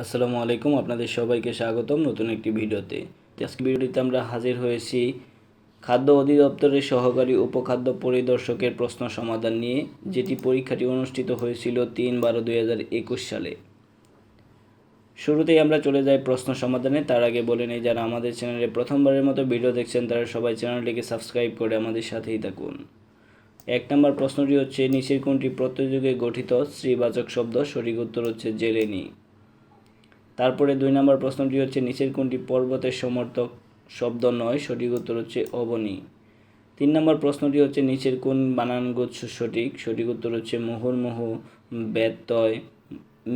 আসসালামু আলাইকুম, আপনাদের সবাইকে স্বাগতম নতুন একটি ভিডিওতে। আজকে ভিডিওটিতে আমরা হাজির হয়েছি খাদ্য অধিদপ্তরের সহকারী উপখাদ্য পরিদর্শকের প্রশ্ন সমাধান নিয়ে, যেটি পরীক্ষাটি অনুষ্ঠিত হয়েছিল তিন বারো দুই সালে। শুরুতেই আমরা চলে যাই প্রশ্ন সমাধানে। তার আগে বলে নেই, যারা আমাদের চ্যানেলে প্রথমবারের মতো ভিডিও দেখছেন, তারা সবাই চ্যানেলটিকে সাবস্ক্রাইব করে আমাদের সাথেই থাকুন। এক নম্বর প্রশ্নটি হচ্ছে, নিচের কোনটি প্রত্যযুগে গঠিত? শ্রীবাচক শব্দ, সঠিক উত্তর হচ্ছে জেলেনি। তারপরে দুই নম্বর প্রশ্নটি হচ্ছে, নিচের কোনটি পর্বতের সমর্থক শব্দ নয়? সঠিক উত্তর হচ্ছে অবনী। তিন নম্বর প্রশ্নটি হচ্ছে, নিচের কোন বানানগুচ্ছ সঠিক? সঠিক উত্তর হচ্ছে মুহুর্মুহু ব্যত্যয়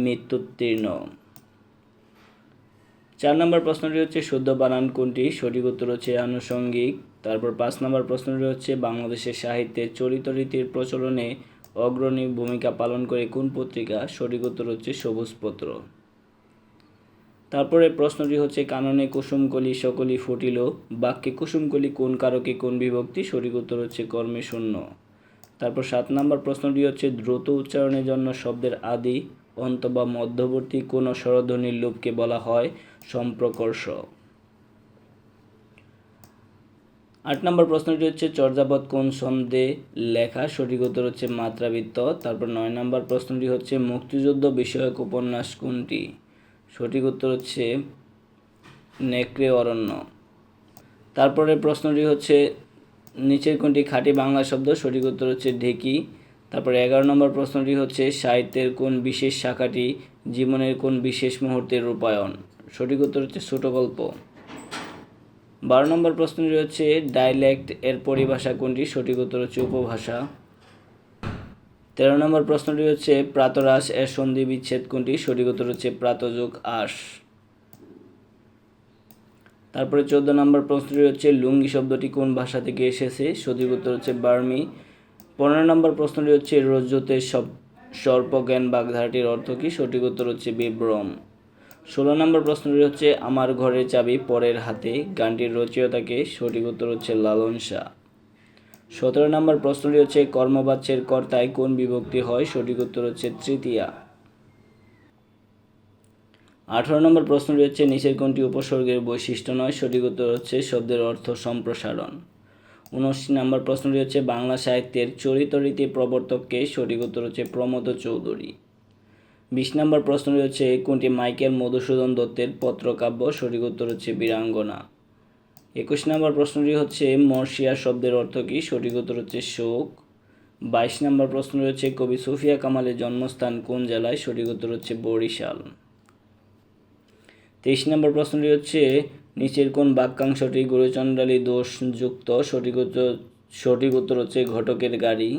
মৃত্যুত্তীর্ণ। চার নম্বর প্রশ্নটি হচ্ছে শুদ্ধ বানান কোনটি? সঠিক উত্তর হচ্ছে আনুষঙ্গিক। তারপর পাঁচ নম্বর প্রশ্নটি হচ্ছে, বাংলাদেশের সাহিত্যে চরিত রীতির প্রচলনে অগ্রণী ভূমিকা পালন করে কোন পত্রিকা? সঠিক উত্তর হচ্ছে সবুজপত্র। তারপরে প্রশ্নটি হচ্ছে, কাননে কুসুমকলি সকলি ফুটিল, বাক্যে কুসুমকলি কোন কারকে কোন বিভক্তি, সঠিক উত্তর হচ্ছে কর্মে শূন্য। তারপর সাত নম্বর প্রশ্নটি হচ্ছে, দ্রুত উচ্চারণের জন্য শব্দের আদি, অন্ত বা মধ্যবর্তী কোনো স্বরধ্বনির লোপকে বলা হয় সম্প্রকর্ষ। আট নম্বর প্রশ্নটি হচ্ছে, চর্যাপদ কোন ছন্দে লেখা, সঠিক উত্তর হচ্ছে মাত্রাবৃত্ত। তারপর নয় নম্বর প্রশ্নটি হচ্ছে, মুক্তিযুদ্ধ বিষয়ক উপন্যাস কোনটি? সঠিক উত্তর হচ্ছে নেকড়ে অরণ্য তারপরে প্রশ্নটি হচ্ছে, নিচের কোনটি খাঁটি বাংলা শব্দ? সঠিক উত্তর হচ্ছে ঢেকি। তারপরে এগারো নম্বর প্রশ্নটি হচ্ছে, সাহিত্যের কোন বিশেষ শাখাটি জীবনের কোন বিশেষ মুহূর্তের রূপায়ণ? সঠিক উত্তর হচ্ছে ছোট গল্প বারো নম্বর প্রশ্নটি হচ্ছে ডাইলেক্ট এর পরিভাষা কোনটি? সঠিক উত্তর হচ্ছে উপভাষা। তেরো নম্বর প্রশ্নটি হচ্ছে প্রাতরাস এর সন্ধি বিচ্ছেদ কোনটি? সঠিক উত্তর হচ্ছে প্রাতযোগ আস তারপরে চোদ্দ নম্বর প্রশ্নটি হচ্ছে, লুঙ্গি শব্দটি কোন ভাষা থেকে এসেছে? সঠিক উত্তর হচ্ছে বার্মি। পনেরো নম্বর প্রশ্নটি হচ্ছে, রজ্জুতে সব সর্পজ্ঞান বাগধারাটির অর্থ কী? সঠিক উত্তর হচ্ছে বিভ্রম। ষোলো নম্বর প্রশ্নটি হচ্ছে, আমার ঘরের চাবি পরের হাতে, গানটির রচয়িতাকে? সঠিক উত্তর হচ্ছে লালন শাহ। সতেরো নম্বর প্রশ্নটি হচ্ছে, কর্মবাচ্যের কর্তায় কোন বিভক্তি হয়? সঠিক উত্তর হচ্ছে তৃতীয়া। আঠারো নম্বর প্রশ্নটি হচ্ছে, নিচের কোনটি উপসর্গের বৈশিষ্ট্য নয়? সঠিক উত্তর হচ্ছে, শব্দের অর্থ সম্প্রসারণ। উনআশি নম্বর প্রশ্নটি হচ্ছে, বাংলা সাহিত্যের চরিত রীতি প্রবর্তককে সঠিক উত্তর হচ্ছে প্রমোদ চৌধুরী। বিশ নম্বর প্রশ্নটি হচ্ছে, কোনটি মাইকেল মধুসূদন দত্তের পত্রকাব্য? সঠিক উত্তর হচ্ছে বীরাঙ্গনা। একুশ নম্বর প্রশ্নটি হচ্ছে, মর্শিয়া শব্দের অর্থ কী? সঠিক উত্তর হচ্ছে শোক। বাইশ নম্বর প্রশ্নটি হচ্ছে কবি সুফিয়া কামালের জন্মস্থান কোন জেলায়? সঠিক উত্তর হচ্ছে বরিশাল। তেইশ নম্বর প্রশ্নটি হচ্ছে, নিচের কোন বাক্যাংশটি গুরুচণ্ডালী দোষযুক্ত? সঠিক উত্তর সঠিক উত্তর হচ্ছে ঘটকের গাড়ি।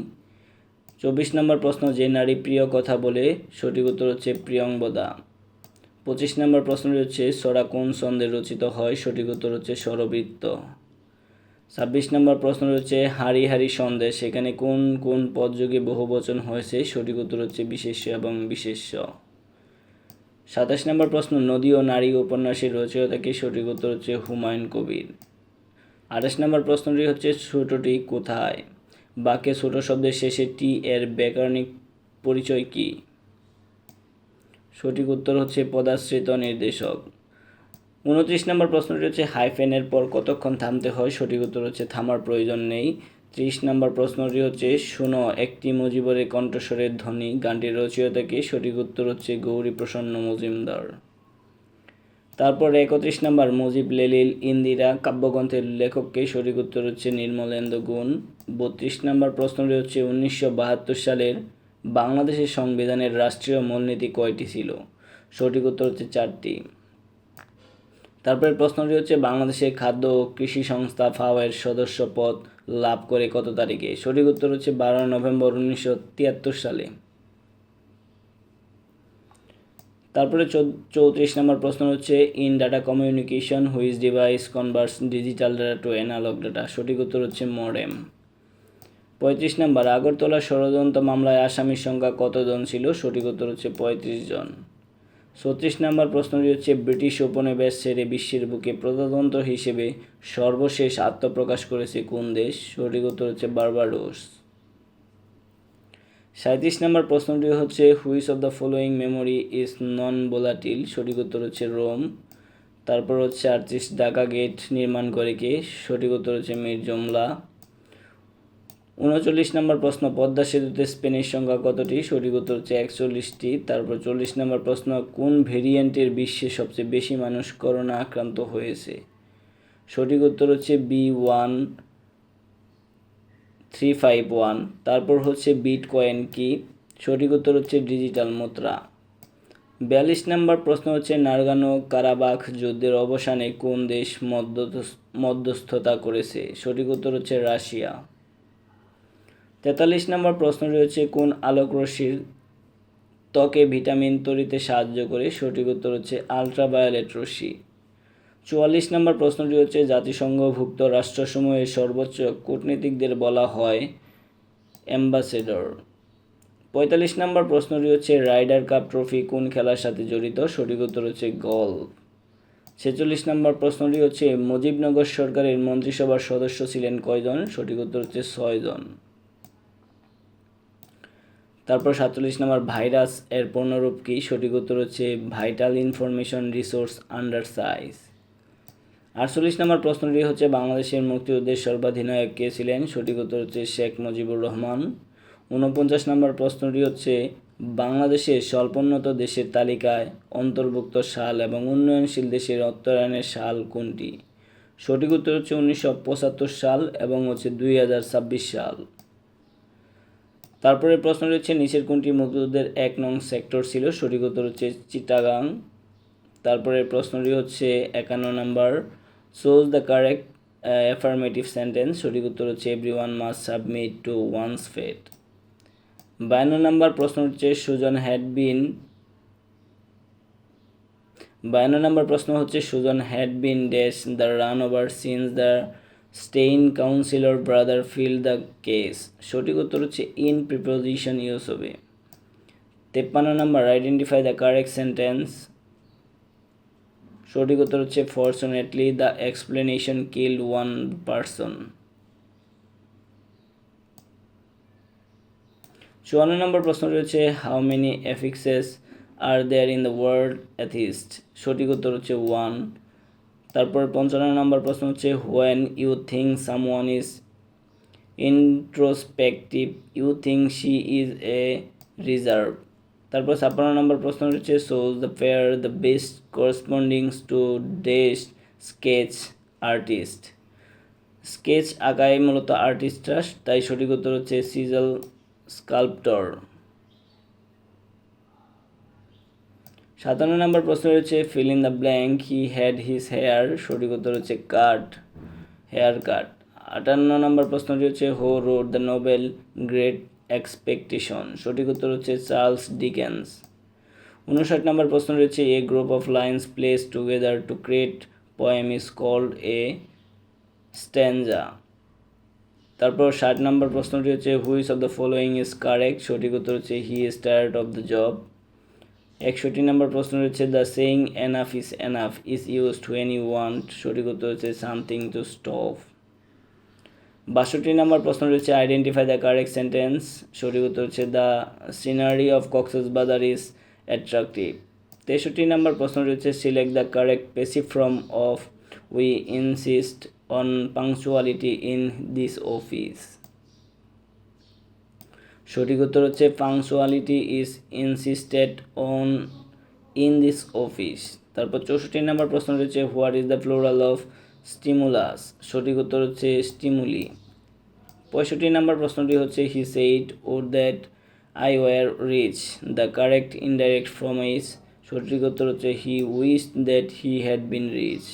চব্বিশ নম্বর প্রশ্ন, যে নারী প্রিয় কথা বলে? সঠিক উত্তর হচ্ছে প্রিয়ঙ্বদা পঁচিশ নম্বর প্রশ্নটি হচ্ছে, সরা কোন ছন্দে রচিত হয়? সঠিক উত্তর হচ্ছে স্বরবৃত্ত ছাব্বিশ নম্বর প্রশ্ন হচ্ছে হাড়ি হাড়ি সন্দেশ সেখানে কোন কোন পদযোগে বহু বচন হয়েছে? সঠিক উত্তর হচ্ছে বিশেষ্য এবং বিশেষ্য। সাতাশ নম্বর প্রশ্ন, নদী ও নারী উপন্যাসের রচয়িতাকে সঠিক উত্তর হচ্ছে হুমায়ুন কবির। আঠাশ নম্বর প্রশ্নটি হচ্ছে, ছোটটি কোথায়? বাক্যে ছোট শব্দের শেষে টি এর ব্যাকরণিক পরিচয় কী? সঠিক উত্তর হচ্ছে পদাশ্রিত নির্দেশক। উনত্রিশ নম্বর প্রশ্নটি হচ্ছে হাইফেনের পর কতক্ষণ থামতে হয়? সঠিক উত্তর হচ্ছে থামার প্রয়োজন নেই। ত্রিশ নম্বর প্রশ্নটি হচ্ছে, শুনো, একটি মুজিবরের কণ্ঠস্বরের ধ্বনি, গানটির রচয়িতাকে সঠিক উত্তর হচ্ছে গৌরী প্রসন্ন মজুমদার। তারপর একত্রিশ নম্বর, মুজিব লেলিল ইন্দিরা কাব্যগ্রন্থের লেখককে সঠিক উত্তর হচ্ছে নির্মলেন্দ্র গুণ। বত্রিশ নম্বর প্রশ্নটি হচ্ছে, উনিশশো বাহাত্তর সালের বাংলাদেশের সংবিধানের রাষ্ট্রীয় মূলনীতি কয়টি ছিল? সঠিক উত্তর হচ্ছে চারটি। তারপরে প্রশ্নটি হচ্ছে বাংলাদেশের খাদ্য ও কৃষি সংস্থা ফাওয়ের সদস্য পদ লাভ করে কত তারিখে? সঠিক উত্তর হচ্ছে বারো নভেম্বর উনিশশো তিয়াত্তর সালে। তারপরে চৌত্রিশ নম্বর প্রশ্ন হচ্ছে, in data communication which device converts digital data to analog data? সঠিক উত্তর হচ্ছে মডেম। পঁয়ত্রিশ নম্বর, আগরতলা ষড়যন্ত্র মামলায় আসামির সংখ্যা কতজন ছিল? সঠিক উত্তর হচ্ছে পঁয়ত্রিশ জন। ছত্রিশ নম্বর প্রশ্নটি হচ্ছে, ব্রিটিশ উপনিবেশ ছেড়ে বিশ্বের বুকে প্রজাতন্ত্র হিসেবে সর্বশেষ আত্মপ্রকাশ করেছে কোন দেশ? সঠিক উত্তর হচ্ছে বার্বাডোস। সাঁত্রিশ নম্বর প্রশ্নটি হচ্ছে, which of the following memory is non volatile সঠিক উত্তর হচ্ছে রোম। তারপর হচ্ছে আটত্রিশ ঢাকা গেট নির্মাণ করে কে? সঠিক উত্তর হচ্ছে মীর জমলা। উনচল্লিশ নম্বর প্রশ্ন, পদ্মা সেতুতে স্পেনের সংখ্যা কতটি? সঠিক উত্তর হচ্ছে একচল্লিশটি। তারপর চল্লিশ নম্বর প্রশ্ন, কোন ভেরিয়েন্টের বিশ্বে সবচেয়ে বেশি মানুষ করোনা আক্রান্ত হয়েছে? সঠিক উত্তর হচ্ছে B one three five one. তারপর হচ্ছে বিট কয়েন কি? সঠিক উত্তর হচ্ছে ডিজিটাল মুদ্রা। বিয়াল্লিশ নম্বর প্রশ্ন হচ্ছে নারগানো কারাবাখ যুদ্ধের অবসানে কোন দেশ মধ্যস্থতা করেছে? সঠিক উত্তর হচ্ছে রাশিয়া। তেতাল্লিশ নম্বর প্রশ্নটি হচ্ছে কোন আলোক রশ্মির ত্বকে ভিটামিন তৈরিতে সাহায্য করে? সঠিক উত্তর হচ্ছে আলট্রাভায়োলেট রশ্মি। চুয়াল্লিশ নম্বর প্রশ্নটি হচ্ছে জাতিসংঘভুক্ত রাষ্ট্রসমূহের সর্বোচ্চ কূটনীতিকদের বলা হয় অ্যাম্বাসেডর। পঁয়তাল্লিশ নম্বর প্রশ্নটি হচ্ছে রাইডার কাপ ট্রফি কোন খেলার সাথে জড়িত? সঠিক উত্তর হচ্ছে গল্ফ। ছেচল্লিশ নম্বর প্রশ্নটি হচ্ছে মুজিবনগর সরকারের মন্ত্রিসভার সদস্য ছিলেন কয়জন? সঠিক উত্তর হচ্ছে ছয়জন। তারপর সাতচল্লিশ নম্বর ভাইরাস, এর পূর্ণরূপ কি? সঠিক উত্তর হচ্ছে vital information resource under siege. আটচল্লিশ নম্বর প্রশ্নটি হচ্ছে, বাংলাদেশের মুক্তিযুদ্ধের সর্বাধিনায়ক কে ছিলেন? সঠিক উত্তর হচ্ছে শেখ মুজিবুর রহমান। ঊনপঞ্চাশ নম্বর প্রশ্নটি হচ্ছে, বাংলাদেশের স্বল্পোন্নত দেশের তালিকায় অন্তর্ভুক্ত সাল এবং উন্নয়নশীল দেশের অর্থায়নের সাল কোনটি? সঠিক উত্তর হচ্ছে উনিশশো পঁচাত্তর সাল এবং হচ্ছে দুই হাজার ছাব্বিশ সাল। তারপরে প্রশ্নটি হচ্ছে নিচের কোনটি মুক্তিযুদ্ধের এক নং সেক্টর ছিল? সঠিক উত্তর হচ্ছে চিটাগাং। তারপরে প্রশ্নটি হচ্ছে একান্ন number. Choose the correct affirmative sentence সঠিক উত্তর হচ্ছে everyone must submit to one's fate বায়ান্ন নাম্বার প্রশ্ন হচ্ছে, সুজন হ্যাড বিন বায়ান্ন নাম্বার প্রশ্ন হচ্ছে, Sujan had been dash the run over since the stain councillor brother fill the case. সঠিক উত্তর হচ্ছে, ইন প্রিপোজিশন ইউজ হবে। তেপ্পান্ন number, identify the correct sentence. সঠিক উত্তর হচ্ছে, fortunately the explanation kill one person. চুয়ান্ন নম্বর প্রশ্ন রয়েছে, how many affixes are there in the world atheist? সঠিক উত্তর হচ্ছে, ওয়ান। তারপর পঞ্চান্ন নম্বর প্রশ্ন হচ্ছে when you think someone is introspective you think she is a reserve তারপর ছাপ্পান্ন নম্বর প্রশ্ন হচ্ছে choose the fair the best correspondings to test sketch artist sketch আঁকায় মূলত আর্টিস্টরা তাই সঠিক উত্তর হচ্ছে সিজল স্কাল্পটর সাতান্ন নম্বর প্রশ্ন রয়েছে fill in the blank he had his hair সঠিক উত্তর হচ্ছে কাট হেয়ার কাট আটান্ন নম্বর প্রশ্নটি হচ্ছে who wrote the novel great expectation সঠিক উত্তর হচ্ছে চার্লস ডিকেন্স। উনষাট নম্বর প্রশ্ন রয়েছে a group of lines placed together to create poem is called a stanza তারপর ষাট নম্বর প্রশ্নটি হচ্ছে which of the following is correct সঠিক উত্তর হচ্ছে he tired of the job একষট্টি নম্বর প্রশ্ন রয়েছে the saying enough is enough is use to any want সঠিক উত্তর হচ্ছে সামথিং টু স্টপ বাষট্টি নম্বর প্রশ্ন রয়েছে আইডেন্টিফাই দ্য কারেক্ট সেন্টেন্স সঠিক উত্তর হচ্ছে দ্য সিনারি অফ কক্সেস বাজার ইজ অ্যাট্রাকটিভ তেষট্টি নম্বর প্রশ্ন রয়েছে select the correct passive from of we insist on punctuality in this office সঠিক উত্তর হচ্ছে punctuality is insisted on in this office তারপর চৌষট্টি নম্বর প্রশ্ন রয়েছে what is the floral of stimulus সঠিক উত্তর হচ্ছে স্টিমুলি পঁয়ষট্টি নম্বর প্রশ্নটি হচ্ছে he said oh that I were rich the correct indirect from is সঠিক উত্তর হচ্ছে he wished that he had been rich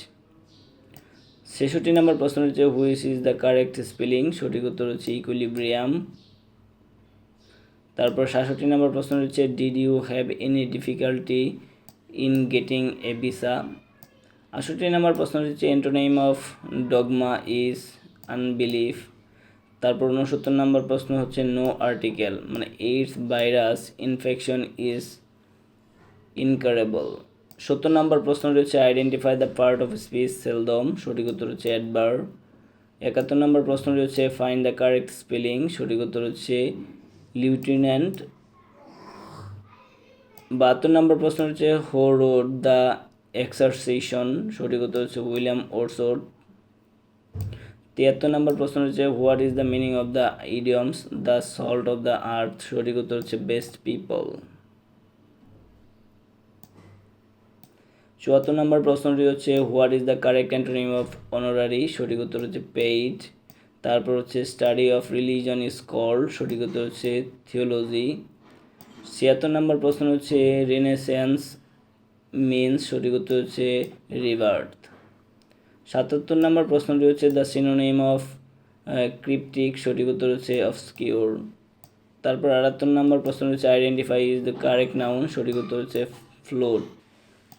ছেষট্টি নম্বর প্রশ্ন হচ্ছে which is the correct spelling সঠিক উত্তর হচ্ছে ইকুইলিব্রিয়াম তারপর সাতষট্টি নম্বর প্রশ্ন হচ্ছে did you have any difficulty in getting a visa আটষট্টি নম্বর প্রশ্ন হচ্ছে antonym of dogma is unbelief তারপর উনসত্তর নম্বর প্রশ্ন হচ্ছে নো আর্টিকেল মানে AIDS virus infection is incurable সত্তর নম্বর প্রশ্ন রয়েছে identify the part of speech seldom সঠিক উত্তর হচ্ছে অ্যাডবার একাত্তর নম্বর প্রশ্ন রয়েছে ফাইন দ্য কারেক্ট স্পেলিং সঠিক উত্তর হচ্ছে লিউটিন্যান্ট বাহাত্তর নম্বর প্রশ্ন হচ্ছে হো রোড দ্য এক্সারসেশন, সঠিক উত্তর হচ্ছে উইলিয়াম ওরসোড তিয়াত্তর নম্বর প্রশ্ন হচ্ছে, what is the meaning of the idioms, the salt of the earth, সঠিক উত্তর হচ্ছে বেস্ট পিপল। চুয়াত্তর নম্বর প্রশ্নটি হচ্ছে, what is the correct antonym of honorary, সঠিক উত্তর হচ্ছে পেইড। তারপর হচ্ছে study of religion is called সঠিক উত্তর হচ্ছে থিওলজি ছিয়াত্তর নম্বর প্রশ্ন হচ্ছে রেনেসেন্স মিনস সঠিক উত্তর হচ্ছে রিভার্থ সাতাত্তর নম্বর প্রশ্নটি হচ্ছে দ্য সিনোনিম অফ ক্রিপ্টিক সঠিক উত্তর হচ্ছে অফস্কিওর তারপর আটাত্তর নম্বর প্রশ্ন হচ্ছে identify is the correct noun সঠিক উত্তর হচ্ছে ফ্লোট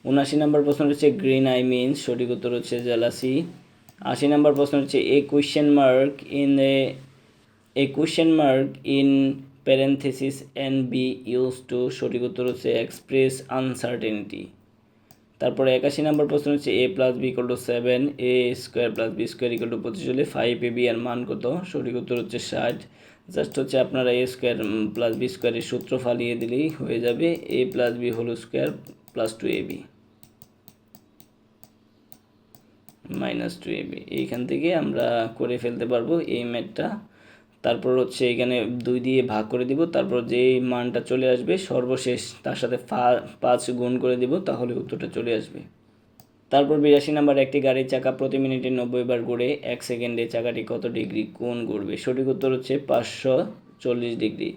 উনাশি নম্বর প্রশ্ন হচ্ছে গ্রিন আই মিনস সঠিক উত্তর হচ্ছে জেলাসি আশি নম্বর প্রশ্ন হচ্ছে a question mark in a a question mark in parenthesis an be use to সঠিক উত্তর হচ্ছে এক্সপ্রেস আনসার্টেনিটি তারপরে একাশি নম্বর প্রশ্ন হচ্ছে A plus B equal to seven A square plus B square equal to পঁচিশ হলে ফাইভ এ বি এর মান কত? সঠিক উত্তর হচ্ছে ষাট। জাস্ট হচ্ছে আপনারা এ স্কোয়ার প্লাস বি স্কোয়ারের সূত্র ফালিয়ে দিলেই হয়ে যাবে A plus B whole square plus two A B minus two AB এইখান থেকে আমরা করে ফেলতে পারব এই ম্যাথটা তারপর হচ্ছে এখানে দুই দিয়ে ভাগ করে দিব। তারপর যেই মানটা চলে আসবে, সর্বশেষ তার সাথে পাঁচ গুণ করে দিব, তাহলে উত্তরটা চলে আসবে। তারপর বিরাশি নাম্বার, একটি গাড়ির চাকা প্রতি মিনিটে নব্বই বার ঘুরে এক সেকেন্ডে চাকাটি কত ডিগ্রি কোণ ঘুরবে সঠিক উত্তর হচ্ছে পাঁচশো চল্লিশ ডিগ্রি।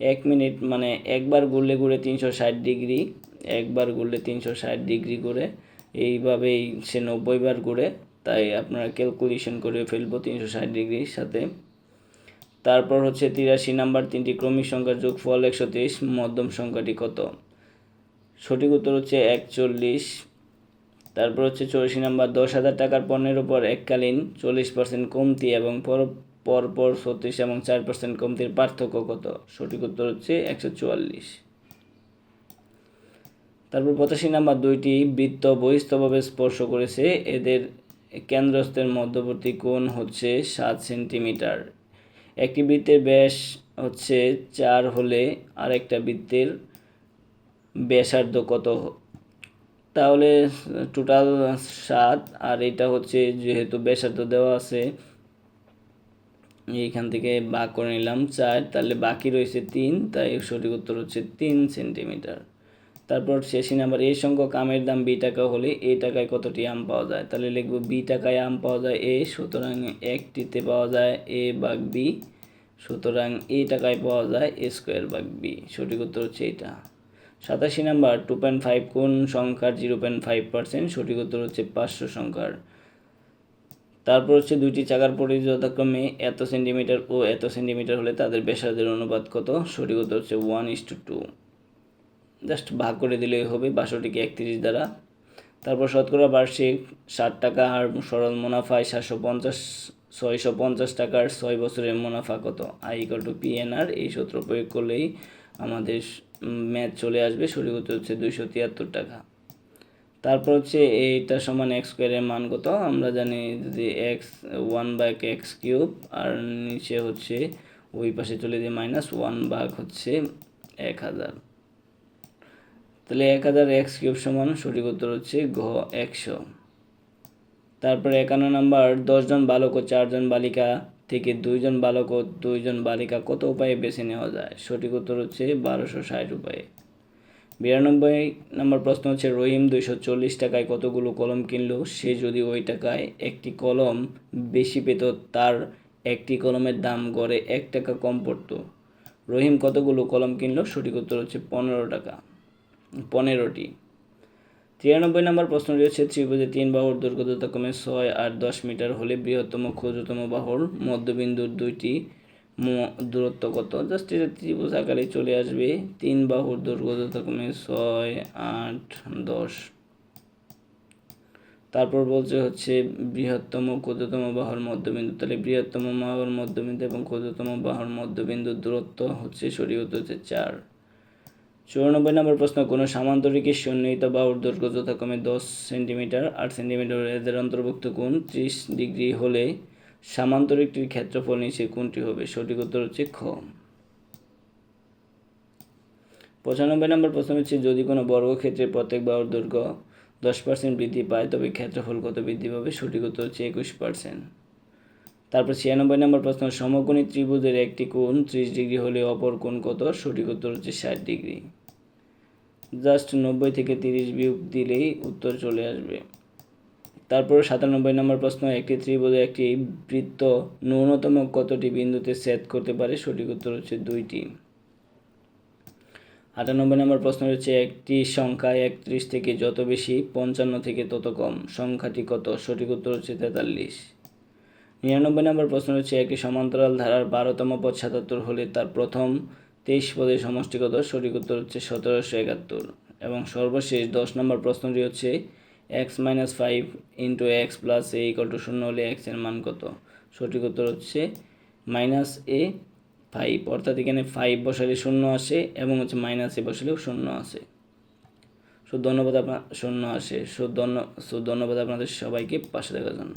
এক মিনিট মানে একবার ঘুরলে ঘুরে তিনশো ষাট ডিগ্রি, একবার ঘুরলে তিনশো ষাট ডিগ্রি করে এইভাবেই সে নব্বই বার ঘুরে, তাই আপনারা ক্যালকুলেশন করে ফেলব তিনশো ষাট ডিগ্রির সাথে। তারপর হচ্ছে তিরাশি নাম্বার তিনটি ক্রমিক সংখ্যার যোগফল একশো তেইশ, মধ্যম সংখ্যাটি কত? সঠিক উত্তর হচ্ছে একচল্লিশ। তারপর হচ্ছে চৌরাশি নাম্বার দশ হাজার টাকার পণ্যের উপর এককালীন চল্লিশ পার্সেন্ট কমতি এবং পর, পরপর ছত্রিশ এবং চার পার্সেন্ট কমতির পার্থক্য কত? সঠিক উত্তর হচ্ছে একশো চুয়াল্লিশ। তারপর পঁচাশি নাম্বার দুইটি বৃত্ত বহিস্থভাবে স্পর্শ করেছে। এদের কেন্দ্রস্থের মধ্যবর্তী কোণ হচ্ছে সাত সেন্টিমিটার। একটি বৃত্তের ব্যাস হচ্ছে চার হলে আরেকটা বৃত্তের ব্যাসার্ধ কত? তাহলে টোটাল সাত, আর এটা হচ্ছে যেহেতু ব্যাসার্ধ দেওয়া আছে, এইখান থেকে বাক করে নিলাম চার, তাহলে বাকি রয়েছে তিন, তাই সঠিক উত্তর হচ্ছে তিন সেন্টিমিটার। তারপর শেষই নাম্বার এই সংখ্যক আমের দাম বি টাকা হলে এ টাকায় কতটি আম পাওয়া যায়? তাহলে লিখব বি টাকায় আম পাওয়া যায় এ, সুতরাং একটিতে পাওয়া যায় এ বাঘ বি, সুতরাং এ টাকায় পাওয়া যায় এ স্কোয়ার বাঘ বি। সঠিক উত্তর হচ্ছে এটা। সাতাশি নাম্বার, টু পয়েন্ট ফাইভ কোন সংখ্যার জিরো পয়েন্ট ফাইভ পার্সেন্ট? সঠিক উত্তর হচ্ছে পাঁচশো সংখ্যার। তারপর হচ্ছে দুইটি চাকার পরে যথাক্রমে এত সেন্টিমিটার ও এত সেন্টিমিটার হলে তাদের ব্যাসার্ধের অনুপাত কত? সঠিক উত্তর হচ্ছে one is to two. Just ভাগ করে দিলেই হবে বাষট্টিকে একত্রিশ দ্বারা। তারপর শতকরা বার্ষিক ষাট টাকা আর সরল মুনাফায় সাতশো পঞ্চাশ, ছয়শো পঞ্চাশ টাকার ছয় বছরের মুনাফা কত? আই ইকাল টু পিএনআর এই সূত্র প্রয়োগ করলেই আমাদের ম্যাথ চলে আসবে। সঠিক উত্তর হচ্ছে দুইশো তিয়াত্তর টাকা। তারপর হচ্ছে এইটা সমান এক্স স্কোয়ারের মান কত? আমরা জানি যদি x one by x cube আর নিচে হচ্ছে ওই পাশে চলে যে মাইনাস ওয়ান বাঘ হচ্ছে এক হাজার। তাহলে এক হাজার এক্স কিউব সমান সঠিক উত্তর হচ্ছে ঘ একশো। তারপরে একান্ন নাম্বার দশজন বালক ও চারজন বালিকা থেকে দুইজন বালক ও দুইজন বালিকা কত উপায়ে বেছে নেওয়া যায়? সঠিক উত্তর হচ্ছে বারোশো ষাট উপায়ে। বিরানব্বই নম্বর প্রশ্ন হচ্ছে, রহিম দুইশো চল্লিশ টাকায় কতগুলো কলম কিনলো? সে যদি ওই টাকায় একটি কলম বেশি পেত, তার একটি কলমের দাম গড়ে এক টাকা কম পড়তো। রহিম কতগুলো কলম কিনলো? সঠিক উত্তর হচ্ছে পনেরো টাকা। পনেরোটি। তিরানব্বই নম্বর প্রশ্নটি হচ্ছে, ত্রিভুজে তিন বাহুর দৈর্ঘ্য যথাক্রমে ছয় আর দশ মিটার হলে বৃহত্তম ক্ষুদ্রতম বাহুর মধ্যবিন্দুর দুইটি দূরত্ব কত? জাস্ট এটা ত্রিভুজ আকারে চলে আসবে। তিন বাহুর দৈর্ঘ্য যথাক্রমে ছয়, আট, দশ। তারপর বলছে হচ্ছে, বৃহত্তম ক্ষুদ্রতম বাহুর মধ্যবিন্দু। তাহলে বৃহত্তম বাহুর মধ্যবিন্দু এবং ক্ষুদ্রতম বাহুর মধ্যবিন্দুর দূরত্ব হচ্ছে সঠিক হচ্ছে চার। চুরানব্বই নম্বর প্রশ্ন, কোনো সামান্তরিকের সন্নিহিত বা দৈর্ঘ্য যথাক্রমে দশ সেন্টিমিটার, আট সেন্টিমিটার এদের অন্তর্ভুক্ত কোণ, ত্রিশ ডিগ্রি হলে সামান্তরিকটির ক্ষেত্রফল নিচে কোনটি হবে? সঠিক উত্তর হচ্ছে খ। পঁচানব্বই নম্বর প্রশ্ন হচ্ছে, যদি কোনো বর্গক্ষেত্রে প্রত্যেক বাহুর দৈর্ঘ্য দশ পার্সেন্ট বৃদ্ধি পায়, তবে ক্ষেত্রফল কত বৃদ্ধি পাবে? সঠিক উত্তর হচ্ছে একুশ পার্সেন্ট তারপর ছিয়ানব্বই নম্বর প্রশ্ন, সমকোণী ত্রিভুজের একটি কোণ ত্রিশ ডিগ্রি হলে অপর কোণ কত? সঠিক উত্তর হচ্ছে ষাট ডিগ্রি। জাস্ট নব্বই থেকে তিরিশ বিয়োগ দিলেই উত্তর চলে আসবে। তারপর সাতানব্বই নম্বর প্রশ্ন, একটি ত্রিভুজে একটি বৃত্ত ন্যূনতম কতটি বিন্দুতে ছেদ করতে পারে? সঠিক উত্তর হচ্ছে দুইটি। আটানব্বই নম্বর প্রশ্ন হচ্ছে, একটি সংখ্যা একত্রিশ থেকে যত বেশি, পঞ্চান্ন থেকে তত কম, সংখ্যাটি কত? সঠিক উত্তর হচ্ছে তেতাল্লিশ। নিরানব্বই নম্বর প্রশ্ন হচ্ছে, একটি সমান্তরাল ধারার বারোতম পদ সাতাত্তর হলে তার প্রথম তেইশ পদের সমষ্টিগত সঠিক উত্তর হচ্ছে সতেরোশো একাত্তর এবং সর্বশেষ দশ নম্বর প্রশ্নটি হচ্ছে x minus five into x plus a equal to শূন্য হলে এক্সের মান কত? সঠিক উত্তর হচ্ছে মাইনাস এ ফাইভ। অর্থাৎ এখানে ফাইভ বসালে শূন্য আসে এবং হচ্ছে মাইনাস এ বসালেও শূন্য আসে। সো ধন্যবাদ আপনার শূন্য আসে। সো ধন্য সো ধন্যবাদ আপনাদের সবাইকে পাশে দেখার জন্য।